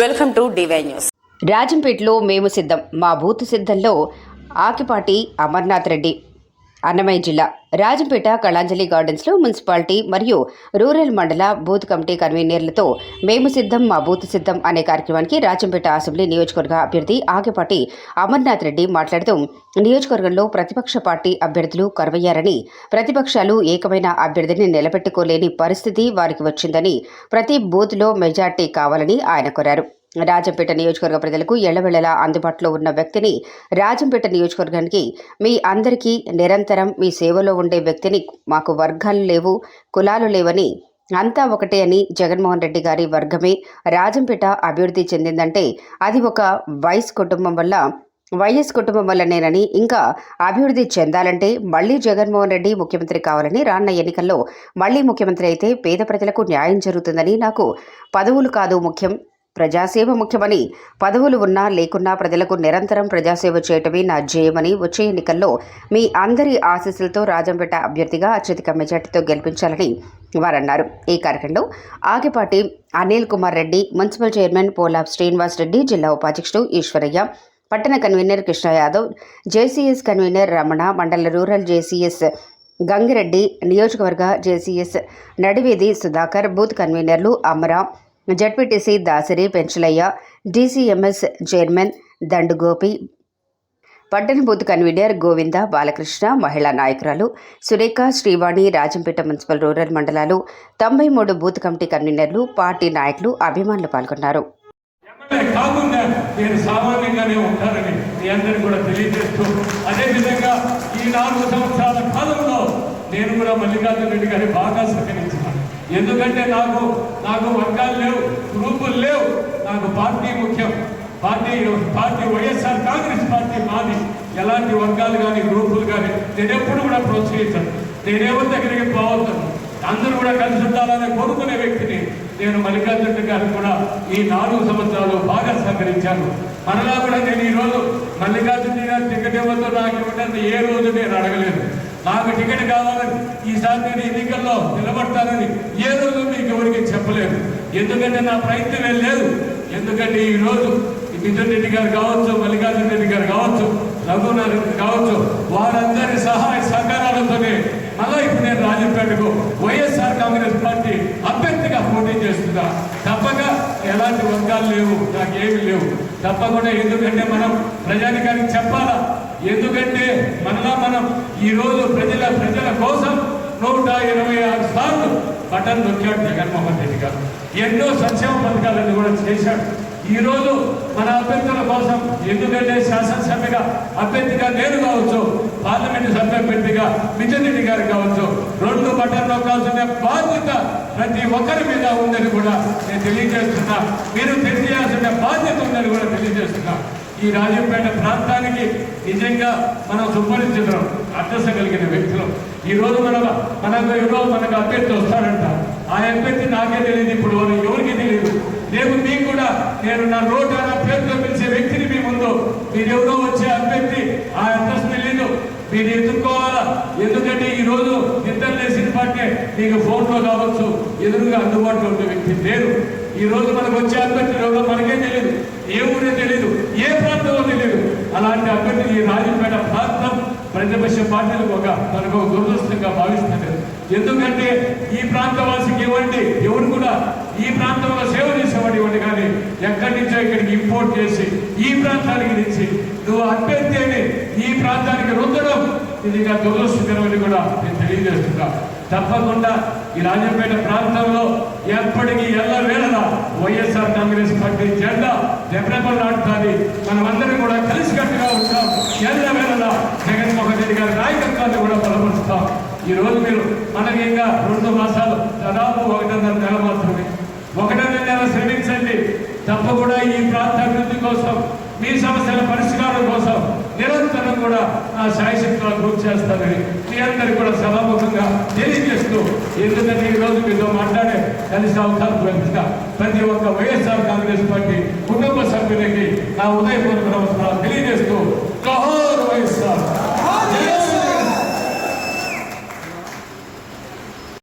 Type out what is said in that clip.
Welcome to DY news. రాజంపేటలో మేము సిద్ధం. మా బూత్ సిద్ధంలో ఆకిపాటి అమర్నాథ్ రెడ్డి. అన్నమయ్య జిల్లా రాజంపేట కళాంజలి గార్డెన్స్లో మున్సిపాలిటీ మరియు రూరల్ మండల బూత్ కమిటీ కన్వీనర్లతో మేము సిద్ధం మా బూత్ సిద్ధం అనే కార్యక్రమానికి రాజంపేట అసెంబ్లీ నియోజకవర్గ అభ్యర్థి ఆకిపాటి అమర్నాథ్ రెడ్డి మాట్లాడుతూ నియోజకవర్గంలో ప్రతిపక్ష పార్టీ అభ్యర్థులు కరువయ్యారని ప్రతిపక్షాలు ఏకమైన అభ్యర్థిని నిలబెట్టుకోలేని పరిస్థితి వారికి వచ్చిందని ప్రతి బూత్లో మెజార్టీ కావాలని ఆయన కోరారు. రాజంపేట నియోజకవర్గ ప్రజలకు ఎల్లవెల్లలా అందుబాటులో ఉన్న వ్యక్తిని రాజంపేట నియోజకవర్గానికి మీ అందరికీ నిరంతరం మీ సేవలో ఉండే వ్యక్తిని మాకు వర్గాలు లేవు కులాలు లేవని అంతా ఒకటే అని జగన్మోహన్ రెడ్డి గారి వర్గమే రాజంపేట అభివృద్ధి చెందిందంటే అది ఒక వైస్ కుటుంబం వల్ల వైఎస్ కుటుంబం వల్లనేనని ఇంకా అభివృద్ధి చెందాలంటే మళ్ళీ జగన్మోహన్ రెడ్డి ముఖ్యమంత్రి కావాలని రాన్న ఎన్నికల్లో మళ్ళీ ముఖ్యమంత్రి అయితే పేద ప్రజలకు న్యాయం జరుగుతుందని నాకు పదవులు కాదు ముఖ్యం. ప్రజాసేవ ముఖ్యమని పదవులు ఉన్నా లేకున్నా ప్రజలకు నిరంతరం ప్రజాసేవ చేయటమే నా ధ్యేయమని వచ్చే ఎన్నికల్లో మీ అందరి ఆశీస్సులతో రాజంపేట అభ్యర్థిగా అత్యధిక మెజార్టీతో గెలిపించాలని వారన్నారు. ఈ కార్యక్రమంలో ఆగిపాటి అనిల్ కుమార్ రెడ్డి మున్సిపల్ చైర్మన్ పోలాబ్ శ్రీనివాస్ రెడ్డి జిల్లా ఉపాధ్యక్షుడు ఈశ్వరయ్య పట్టణ convener Krishna Yadav JCS convener Ramana మండల రూరల్ జేసీఎస్ గంగిరెడ్డి నియోజకవర్గ జేసీఎస్ నడివేది సుధాకర్ బూత్ కన్వీనర్లు అమర ZPTC Dasari Penchalaiah DCMS chairman Dandugopi పట్టణ బూత్ కన్వీనర్ గోవింద బాలకృష్ణ మహిళా నాయకురాలు సురేఖ శ్రీవాణి రాజంపేట మున్సిపల్ రూరల్ మండలాలు తొంభై మూడు బూత్ కమిటీ కన్వీనర్లు పార్టీ నాయకులు అభిమానులు పాల్గొన్నారు. కాకుండా నేను సామాన్యంగానే ఉంటానని మీ అందరికీ కూడా తెలియజేస్తూ అదేవిధంగా ఈ నాలుగు సంవత్సరాల కాలంలో నేను కూడా మల్లికార్జున రెడ్డి గారి బాగా సహకరించాను ఎందుకంటే నాకు నాకు వర్గాలు లేవు గ్రూపులు లేవు. నాకు పార్టీ ముఖ్యం. Party party YSR Congress party మాది. ఎలాంటి వర్గాలు కానీ గ్రూపులు కానీ నేను ఎప్పుడు కూడా ప్రోత్సహించాను. నేనేవో దగ్గరికి పోవద్దాను అందరూ కూడా కలిసి ఉండాలని కోరుకునే వ్యక్తిని నేను మల్లికార్జున గారు కూడా ఈ నాలుగు సంవత్సరాలు బాగా సహకరించాను. మనలా కూడా నేను ఈ రోజు మల్లికార్జున గారి టికెట్ ఇవ్వద్దు నాకు ఇవ్వడానికి ఏ రోజు నేను అడగలేదు. నాకు టికెట్ కావాలని ఈసారి నేను ఎన్నికల్లో నిలబడతానని ఏ రోజు మీకు ఎవరికి చెప్పలేదు. ఎందుకంటే నా ప్రయత్నమే లేదు. ఎందుకంటే ఈ రోజు మిథున్ రెడ్డి గారు కావచ్చు మల్లికార్జున రెడ్డి గారు కావచ్చు రఘునాథ్ కావచ్చు వారందరి సహాయ సహకారాలతోనే మళ్ళీ ఇప్పుడు నేను రాజంపేటకు వైఎస్ఆర్ కాంగ్రెస్ పార్టీ అభ్యర్థిగా పోటీ చేస్తున్నా. తప్పక ఎలాంటి వర్గాలు లేవు నాకు లేవు. తప్పకుండా ఎందుకంటే మనం ప్రజానికానికి చెప్పాలా? ఎందుకంటే మనలా మనం ఈ రోజు ప్రజల ప్రజల కోసం నూట ఇరవై ఆరు సార్లు బటన్ నొక్కాడు జగన్మోహన్ రెడ్డి గారు. ఎన్నో సంక్షేమ పథకాలను కూడా చేశాడు. ఈ రోజు మన అభ్యర్థుల కోసం ఎందుకంటే శాసనసభ్యగా అభ్యర్థిగా నేను కావచ్చు పార్లమెంట్ సభ్య అభ్యర్థిగా మిథున్ గారు కావచ్చు రెండు బటన్ నొక్కాల్సిన బాధ్యత ప్రతి ఒక్కరి మీద ఉందని కూడా నేను తెలియజేస్తున్నా. మీరు తెలియజేయాల్సిన బాధ్యత ఉందని కూడా తెలియజేస్తున్నా. ఈ రాజంపేట ప్రాంతానికి నిజంగా మనం సుపరిచితులం అడ్రస్ కలిగిన వ్యక్తులు. ఈ రోజు మన మనకు ఈరోజు మనకు అభ్యర్థి వస్తాడంట. ఆ అభ్యర్థి నాకే తెలియదు ఇప్పుడు వారు ఎవరికి తెలియదు. రేపు మీకు కూడా నేను నా రోడ్డు నా పేరుతో పిలిచే వ్యక్తిని మీ ముందు మీరు ఎవరో వచ్చే అభ్యర్థి ఆ అడ్రస్ తెలియదు మీరు ఎదుర్కోవాలా? ఎందుకంటే ఈ రోజు నిద్ర లేచిన పాటే మీకు ఫోన్లో కావచ్చు ఎదురుగా అందుబాటులో ఉండే వ్యక్తి లేరు. ఈ రోజు మనకు వచ్చే అభ్యర్థి ఎవరో మనకే తెలియదు ఏ ఊరే తెలియదు ఏ ప్రాంతంలో తెలియదు అలాంటి అభ్యర్థి ఈ రాజంపేట ప్రాంతం ప్రతిపక్ష పార్టీలకు ఒక మనకు ఒక దురదృష్టంగా భావిస్తున్నారు ఎందుకంటే ఈ ప్రాంత వాసికి ఇవ్వండి ఎవరు కూడా ఈ ప్రాంతంలో సేవ చేసేవాడు ఇవ్వండి కానీ ఎక్కడి నుంచో ఇక్కడికి ఇంపోర్ట్ చేసి ఈ ప్రాంతానికి తెచ్చి నువ్వు అభ్యర్థి అని ఈ ప్రాంతానికి రుద్దడం ఇది ఇంకా దురదృష్టకరమని కూడా నేను తెలియజేస్తున్నా. తప్పకుండా ఈ రాజంపేట ప్రాంతంలో ఎప్పటికీ ఎల్ల వేళలా వైఎస్ఆర్ కాంగ్రెస్ పార్టీ జెండా రెపరెపలాడుతుంది మనమందరం కూడా కలిసికట్టుగా ఉంటాం. ఎల్ల వేళలా జగన్మోహన్ రెడ్డి గారి నాయకత్వాన్ని కూడా బలపరుస్తాం. ఈ రోజు మీరు మనకి ఇంకా రెండు మాసాలు దాదాపు ఒకటిన్నర నెల మాత్రమే ఒకటిన్నర నెల శ్రమించండి తప్పకుండా ఈ ప్రాంత అభివృద్ధి కోసం మీ సమస్యల పరిష్కారం కోసం నిరంతరం కూడా నా శాయశక్తుల గ్రూప్ చేస్తానని మీ అందరికీ కూడా సభాముఖంగా తెలియజేస్తూ ఎందుకంటే ఈరోజు మీతో మాట్లాడే కలిసి అవకాశం ప్రతి ఒక్క వైఎస్ఆర్ కాంగ్రెస్ పార్టీ కుటుంబ సభ్యులకి నా ఉదయపూర్వక